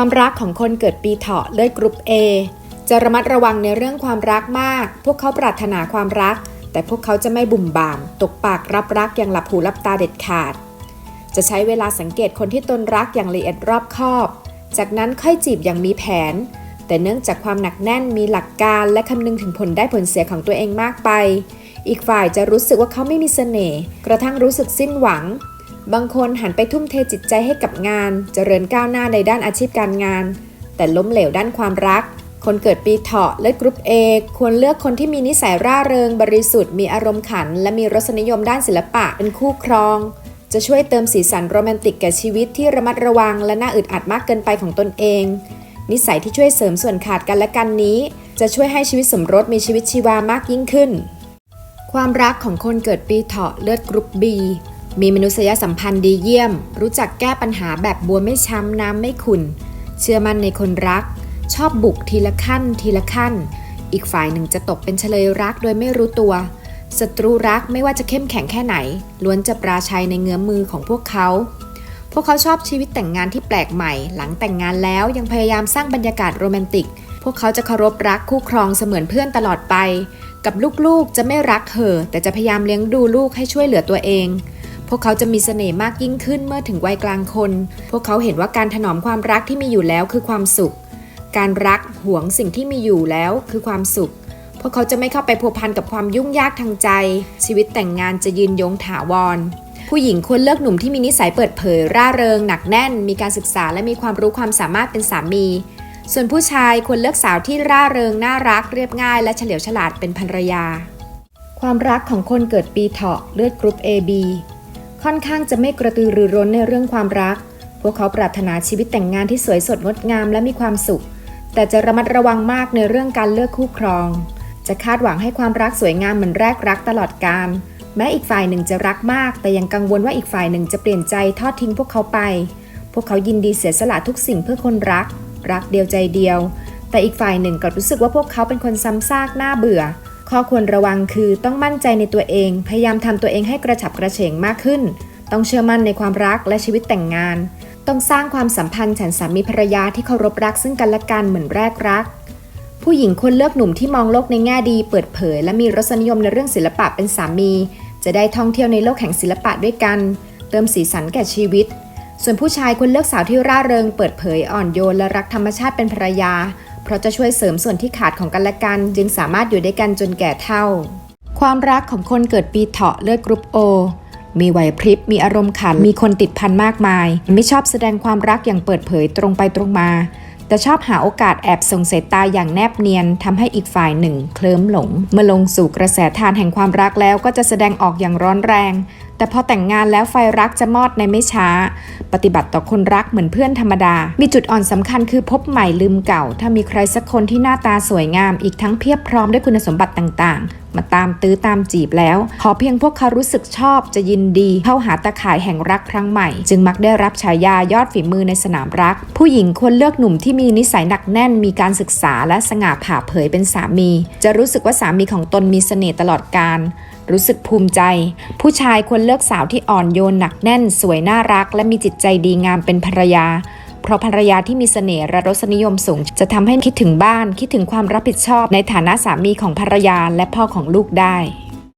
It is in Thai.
ความรักของคนเกิดปีเถาะเลือดกรุ๊ป A จะระมัดระวังในเรื่องความรักมาก พวกเขาปรารถนาความรัก แต่พวกเขาจะไม่บุ่มบ่าม ตกปากรับรักอย่างหลับหูหลับตาเด็ดขาด จะใช้เวลาสังเกตคนที่ตนรักอย่างละเอียดรอบคอบ จากนั้นค่อยจีบอย่างมีแผน แต่เนื่องจากความหนักแน่นมีหลักการและคำนึงถึงผลได้ผลเสียของตัวเองมากไป อีกฝ่ายจะรู้สึกว่าเขาไม่มีเสน่ห์ กระทั่งรู้สึกสิ้นหวัง บางคนหันไปทุ่มเทจิตใจให้กับงาน เจริญก้าวหน้าในด้านอาชีพการงาน แต่ล้มเหลวด้านความรัก คนเกิดปีเถาะเลือดกรุ๊ป A ควรเลือกคนที่มีนิสัยร่าเริง บริสุทธิ์ มีอารมณ์ขัน และมีรสนิยมด้านศิลปะ เป็นคู่ครอง จะช่วยเติมสีสันโรแมนติกแก่ชีวิตที่ระมัดระวัง และน่าอึดอัดมากเกินไปของตนเอง นิสัยที่ช่วยเสริมส่วนขาดกันและกันนี้ จะช่วยให้ชีวิตสมรสมีชีวิตชีวามากยิ่งขึ้น ความรักของคนเกิดปีเถาะเลือดกรุ๊ป B มีมนุษยสัมพันธ์ดีเยี่ยม รู้จักแก้ปัญหาแบบบัวไม่ช้ำน้ำไม่ขุนเชื่อมั่นในคนรัก ชอบบุกทีละขั้น ทีละขั้น อีกฝ่ายหนึ่งจะตกเป็นเฉลยรักโดยไม่รู้ตัวศัตรูรักไม่ว่าจะเข้มแข็งแค่ไหน ล้วนจะปราชัยในเงื้อมมือของพวกเขา พวกเขาชอบชีวิตแต่งงานที่แปลกใหม่ หลังแต่งงานแล้วยังพยายามสร้างบรรยากาศโรแมนติก พวกเขาจะเคารพรักคู่ครองเสมือนเพื่อนตลอดไป กับลูกๆจะไม่รักเธอแต่จะพยายามเลี้ยงดูลูกให้ช่วยเหลือตัวเอง พวกเขาจะมีเสน่ห์มากยิ่งขึ้นเมื่อถึงวัยกลางคน พวกเขาเห็นว่าการถนอมความรักที่มีอยู่แล้วคือความสุข การรักหวงสิ่งที่มีอยู่แล้วคือความสุข พวกเขาจะไม่เข้าไปพัวพันกับความยุ่งยากทางใจ ชีวิตแต่งงานจะยืนยงถาวร ผู้หญิงควรเลือกหนุ่มที่มีนิสัยเปิดเผย ร่าเริง หนักแน่น มีการศึกษาและมีความรู้ความสามารถเป็นสามี ส่วนผู้ชายควรเลือกสาวที่ร่าเริง น่ารัก เรียบง่าย และเฉลียวฉลาดเป็นภรรยา ความรักของคนเกิดปีเถาะเลือดกรุ๊ป AB ค่อนข้างจะไม่กระตือรือร้นในเรื่องความรัก พวกเขาปรารถนาชีวิตแต่งงานที่สวยสดงดงามและมีความสุข แต่จะระมัดระวังมากในเรื่องการเลือกคู่ครอง จะคาดหวังให้ความรักสวยงามเหมือนแรกรักตลอดกาลแม้อีกฝ่ายหนึ่งจะรักมาก แต่ยังกังวลว่าอีกฝ่ายหนึ่งจะเปลี่ยนใจทอดทิ้งพวกเขาไป พวกเขายินดีเสียสละทุกสิ่งเพื่อคนรัก รักเดียวใจเดียว แต่อีกฝ่ายหนึ่งกลับรู้สึกว่าพวกเขาเป็นคนซ้ำซากน่าเบื่อ ข้อควรระวังคือต้องมั่นใจในตัวเอง พยายามทำตัวเองให้กระฉับกระเฉงมากขึ้น ต้องเชื่อมั่นในความรักและชีวิตแต่งงาน ต้องสร้างความสัมพันธ์ฉันสามีภรรยาที่เคารพรักซึ่งกันและกันเหมือนแรกรัก ผู้หญิงควรเลือกหนุ่มที่มองโลกในแง่ดี เปิดเผย และมีรสนิยมในเรื่องศิลปะเป็นสามี จะได้ท่องเที่ยวในโลกแห่งศิลปะด้วยกัน เติมสีสันแก่ชีวิต ส่วนผู้ชายควรเลือกสาวที่ร่าเริง เปิดเผยอ่อนโยนและรักธรรมชาติเป็นภรรยา เพราะจะช่วยเสริมส่วนที่ขาดของกันและกัน จึงสามารถอยู่ด้วยกันจนแก่เฒ่า ความรักของคนเกิดปีเถาะเลือดกรุ๊ปโอมีไหวพริบ มีอารมณ์ขัน มีคนติดพันมากมาย ไม่ชอบแสดงความรักอย่างเปิดเผยตรงไปตรงมา แต่ชอบหาโอกาสแอบส่งสายตาอย่างแนบเนียนทำให้อีกฝ่ายหนึ่ง เคลิ้มหลง เมื่อลงสู่กระแสทานแห่งความรักแล้วก็จะแสดงออกอย่างร้อนแรง แต่พอแต่งงานแล้วไฟรักจะมอดในไม่ช้า ปฏิบัติต่อคนรักเหมือนเพื่อนธรรมดา มีจุดอ่อนสำคัญคือพบใหม่ลืมเก่า ถ้ามีใครสักคนที่หน้าตาสวยงาม อีกทั้งเพียบพร้อมด้วยคุณสมบัติต่างๆ มาตามตื้อตามจีบแล้ว ขอเพียงพวกเขารู้สึกชอบจะยินดีเข้าหาตาข่ายแห่งรักครั้งใหม่ จึงมักได้รับฉายายอดฝีมือในสนามรัก ผู้หญิงควรเลือกหนุ่มที่มีนิสัยหนักแน่น มีการศึกษาและสง่าผ่าเผยเป็นสามี จะรู้สึกว่าสามีของตนมีเสน่ห์ตลอดกาล รู้สึกภูมิใจ ผู้ชายควรเลือกสาวที่อ่อนโยนหนักแน่น สวยน่ารัก และมีจิตใจดีงามเป็นภรรยา เพราะภรรยาที่มีเสน่ห์และรสนิยมสูง จะทำให้คิดถึงบ้าน คิดถึงความรับผิดชอบในฐานะสามีของภรรยาและพ่อของลูกได้